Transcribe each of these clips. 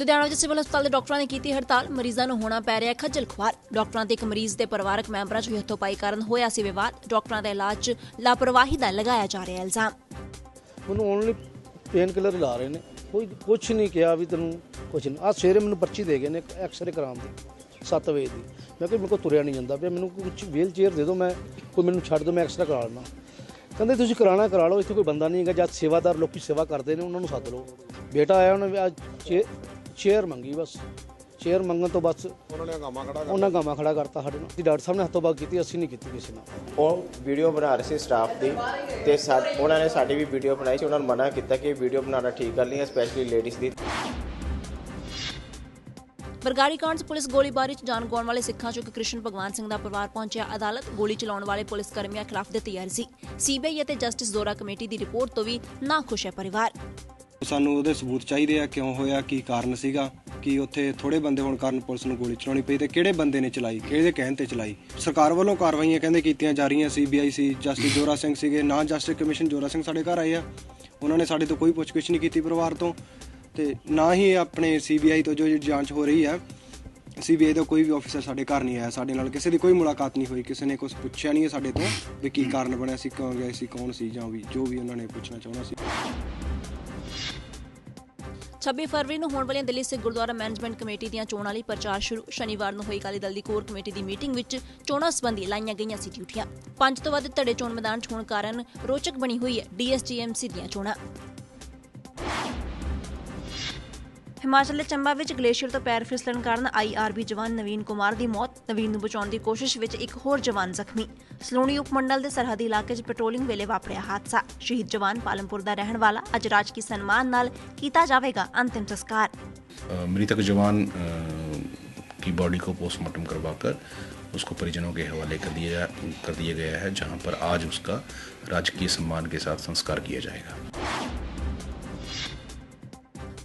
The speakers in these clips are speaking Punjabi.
ਲੁਧਿਆਣਾ ਵਿੱਚ ਸਿਵਲ ਹਸਪਤਾਲ ਦੇ ਡਾਕਟਰਾਂ ਨੇ ਕੀਤੀ ਹੜਤਾਲ। ਮਰੀਜ਼ਾਂ ਨੂੰ ਹੋਣਾ ਪੈ ਰਿਹਾ ਖੱਜਲ ਖੁਆਰ। ਡਾਕਟਰਾਂ ਤੇ ਇੱਕ ਮਰੀਜ਼ ਦੇ ਪਰਿਵਾਰਕ ਮੈਂਬਰਾਂ 'ਚ ਹੋਈ ਹੱਥੋਂਪਾਈ ਕਾਰਨ ਹੋਇਆ ਸੀ ਵਿਵਾਦ। ਡਾਕਟਰਾਂ ਦਾ ਇਲਾਜ 'ਚ ਲਾਪਰਵਾਹੀ ਦਾ ਲਗਾਇਆ ਜਾ ਰਿਹਾ ਇਲਜ਼ਾਮ। ਮੈਨੂੰ ਓਨਲੀ ਪੇਨ ਕਿਲਰ ਲਾ ਰਹੇ ਨੇ। ਕੋਈ ਕੁਝ ਨਹੀਂ ਕਿਹਾ ਵੀ ਤੈਨੂੰ ਕੁਝ ਨਹੀਂ। ਆ ਸਵੇਰੇ ਮੈਨੂੰ ਪਰਚੀ ਦੇ ਗਏ ਨੇ ਐਕਸਰੇ ਕਰਾਉਣ ਦੀ 7 ਵਜੇ ਦੀ। ਮੈਂ ਕਿਹਾ ਮੇਰੇ ਕੋਲ ਤੁਰਿਆ ਨਹੀਂ ਜਾਂਦਾ ਪਿਆ। ਮੈਨੂੰ ਕੁਝ ਵੀਲ ਚੇਅਰ ਦੇ ਦਿਓ, ਮੈਂ ਕੋਈ ਮੈਨੂੰ ਛੱਡ ਦਿਓ, ਮੈਂ ਐਕਸਰੇ ਕਰਾ ਲੈਣਾ ਕਹਿੰਦੇ ਤੁਸੀਂ ਕਰਾਣਾ ਕਰਾ ਲਓ, ਇੱਥੇ ਕੋਈ ਬੰਦਾ ਨਹੀਂ ਹੈਗਾ। ਜਦ ਸੇਵਾਦਾਰ ਲੋਕੀ ਸੇਵਾ ਕਰਦੇ ਨੇ, ਉਹਨਾਂ ਨੂੰ ਸੱਦ ਲਓ। ਬੇਟਾ ਆਇਆ, ਉਹਨੇ ਅੱਜ ਚੇਅਰ ਮੰਗੀ ਬਸ। ਚੇਅਰ ਮੰਗਣ ਤੋਂ ਬਸ ਉਹਨਾਂ ਨੇ ਹੰਗਾਮਾ ਖੜਾ ਉਹਨਾਂ ਗਾਮਾ ਖੜਾ ਕਰਤਾ ਸਾਡੇ ਨਾਲ। ਜੀ ਡਾਕਟਰ ਸਾਹਿਬ ਨੇ ਹੱਥੋਂ ਬਾਗ ਕੀਤੀ ਅਸੀਂ ਨਹੀਂ ਕੀਤੀ ਕਿਸੇ ਨਾਲ। ਉਹ ਵੀਡੀਓ ਬਣਾ ਰਹੇ ਸੀ ਸਟਾਫ ਦੀ ਤੇ ਉਹਨਾਂ ਨੇ ਸਾਡੀ ਵੀ ਵੀਡੀਓ ਬਣਾਈ ਸੀ। ਉਹਨਾਂ ਨੂੰ ਮਨਾ ਕੀਤਾ ਕਿ ਵੀਡੀਓ ਬਣਾਉਣਾ ਠੀਕ ਗੱਲ ਨਹੀਂ ਹੈ ਸਪੈਸ਼ਲੀ ਲੇਡੀਜ਼ ਦੀ। ਬਰਗਾੜੀ ਕਾਂਡ 'ਚ ਪੁਲਿਸ ਗੋਲੀਬਾਰੀ 'ਚ ਜਾਨ ਗਵਾਉਣ ਵਾਲੇ ਸਿੱਖਾਂ 'ਚੋਂ ਇੱਕ ਕ੍ਰਿਸ਼ਨ ਭਗਵਾਨ ਸਿੰਘ ਦਾ ਪਰਿਵਾਰ ਪਹੁੰਚਿਆ। ਅਦਾਲਤ ਗੋਲੀ ਚਲਾਉਣ ਵਾਲੇ ਪੁਲਿਸ ਕਰਮੀਆਂ ਖਿਲਾਫ ਦਿੱਤੀ ਅਰਜ਼ੀ। ਸੀਬੀਆਈ ਅਤੇ ਜਸਟਿਸ ਦੋਰਾ ਕਮੇਟੀ ਦੀ ਰਿਪੋਰਟ ਤੋਂ ਵੀ ਨਾ ਖੁਸ਼ ਹੈ ਪਰਿਵਾਰ। ਸਾਨੂੰ ਉਹਦੇ ਸਬੂਤ ਚਾਹੀਦੇ ਆ, ਕਿਉਂ ਹੋਇਆ, ਕੀ ਕਾਰਨ ਸੀਗਾ, ਕਿ ਉੱਥੇ ਥੋੜੇ ਬੰਦੇ ਹੋਣ ਕਾਰਨ ਪੁਲਿਸ ਨੂੰ ਗੋਲੀ ਚਲਾਉਣੀ ਪਈ ਤੇ ਕਿਹੜੇ ਬੰਦੇ ਨੇ ਚਲਾਈ ਕਿਹਦੇ ਕਹਿਣ ਤੇ ਚਲਾਈ? ਸਰਕਾਰ ਵੱਲੋਂ ਕਾਰਵਾਈਆਂ ਕਹਿੰਦੇ ਕੀਤੀਆਂ ਜਾ ਰਹੀਆਂ ਸੀਬੀਆਈ ਸੀ ਜਸਟਿਸ ਜੋਰਾ ਸਿੰਘ ਸੀਗੇ, ਨਾ ਜਸਟਿਸ ਕਮਿਸ਼ਨ ਜੋਰਾ ਸਿੰਘ ਸਾਡੇ ਘਰ ਆਏ ਆ। ਉਹਨਾਂ ਨੇ ਸਾਡੇ ਤੋਂ ਕੋਈ ਪੁੱਛਗਿੱਛ ਨਹੀਂ ਕੀਤੀ ਪਰਿਵਾਰ ਤੋਂ ਤੇ ਨਾ ਹੀ ਆਪਣੇ ਸੀਬੀਆਈ ਤੋਂ ਜੋ ਜਾਂਚ ਹੋ ਰਹੀ ਹੈ ਸੀਬੀਆਈ ਦਾ ਕੋਈ ਵੀ ਆਫੀਸਰ ਸਾਡੇ ਘਰ ਨਹੀਂ ਆਇਆ, ਸਾਡੇ ਨਾਲ ਕਿਸੇ ਦੀ ਕੋਈ ਮੁਲਾਕਾਤ ਨਹੀਂ ਹੋਈ, ਕਿਸੇ ਨੇ ਕੁਝ ਪੁੱਛਿਆ ਨਹੀਂ ਹੈ ਸਾਡੇ ਤੋਂ ਵੀ ਕੀ ਕਾਰਨ ਬਣਿਆ ਸੀ ਕਿਉਂ ਗਿਆ ਸੀ ਕੌਣ ਸੀ ਜਾਂ ਵੀ ਜੋ ਵੀ ਉਹਨਾਂ ਨੇ ਪੁੱਛਣਾ ਚਾਹੁੰਦਾ ਸੀ। 26 ਫਰਵਰੀ ਨੂੰ ਹੋਣ ਵਾਲੀਆਂ ਦਿੱਲੀ ਸਿੱਖ ਗੁਰਦੁਆਰਾ ਮੈਨੇਜਮੈਂਟ ਕਮੇਟੀ ਦੀਆਂ ਚੋਣਾਂ ਲਈ ਪ੍ਰਚਾਰ ਸ਼ੁਰੂ, ਸ਼ਨੀਵਾਰ ਨੂੰ ਹੋਈ ਅਕਾਲੀ ਦਲ ਦੀ ਕੋਰ ਕਮੇਟੀ ਦੀ ਮੀਟਿੰਗ ਵਿੱਚ ਚੋਣਾਂ ਸੰਬੰਧੀ ਲਾਈਆਂ ਗਈਆਂ ਸੀ ਡਿਊਟੀਆਂ। ਪੰਜ ਤੋਂ ਵੱਧ ਧੜੇ ਚੋਣ ਮੈਦਾਨ 'ਚ ਹੋਣ ਕਾਰਨ ਰੋਚਕ ਬਣੀ ਹੋਈ ਹੈ ਡੀਐਸਜੀਐਮਸੀ ਦੀਆਂ ਚੋਣਾਂ। ਹਿਮਾਚਲ ਦੇ ਚੰਬਾ ਵਿੱਚ ਗਲੇਸ਼ੀਅਰ ਤੋਂ ਪੈਰ ਫਿਸਲਣ ਕਾਰਨ ਆਈਆਰਬੀ ਜਵਾਨ ਨਵੀਨ ਕੁਮਾਰ ਦੀ ਮੌਤ ਨਵੀਨ ਨੂੰ ਬਚਾਉਣ ਦੀ ਕੋਸ਼ਿਸ਼ ਵਿੱਚ ਇੱਕ ਹੋਰ ਜਵਾਨ ਜ਼ਖਮੀ ਸਲੋਣੀ ਉਪਮੰਡਲ ਦੇ ਸਰਹੱਦੀ ਇਲਾਕੇ 'ਚ ਪੈਟਰੋਲਿੰਗ ਵੇਲੇ ਵਾਪਰਿਆ ਹਾਦਸਾ ਸ਼ਹੀਦ ਜਵਾਨ ਪਾਲਮਪੁਰ ਦਾ ਰਹਿਣ ਵਾਲਾ ਅੱਜ ਰਾਜਕੀ ਸਨਮਾਨ ਨਾਲ ਕੀਤਾ ਜਾਵੇਗਾ ਅੰਤਿਮ ਸੰਸਕਾਰ अ, मृतक जवान अ, की बॉडी को पोस्टमार्टम करवाकर उसको परिजनों के हवाले कर दिया कर दिया गया है जहां पर आज उसका राजकीय सम्मान के साथ संस्कार किया जाएगा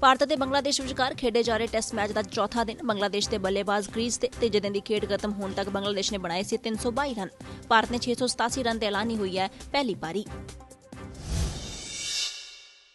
ਭਾਰਤ ਅਤੇ ਬੰਗਲਾਦੇਸ਼ ਵਿਚਕਾਰ ਖੇਡੇ ਜਾ ਰਹੇ ਟੈਸਟ ਮੈਚ ਦਾ ਚੌਥਾ ਦਿਨ ਬੰਗਲਾਦੇਸ਼ ਦੇ ਬੱਲੇਬਾਜ਼ ਕ੍ਰੀਜ਼ ਤੇ ਤੀਜੇ ਦਿਨ ਦੀ ਖੇਡ ਖਤਮ ਹੋਣ ਤੱਕ ਬੰਗਲਾਦੇਸ਼ ਨੇ ਬਣਾਏ ਸੀ 322 ਰਨ। ਭਾਰਤ ਨੇ 687 ਰਨ ਤੇ ਐਲਾਨੀ ਹੋਈ ਹੈ ਪਹਿਲੀ ਪਾਰੀ।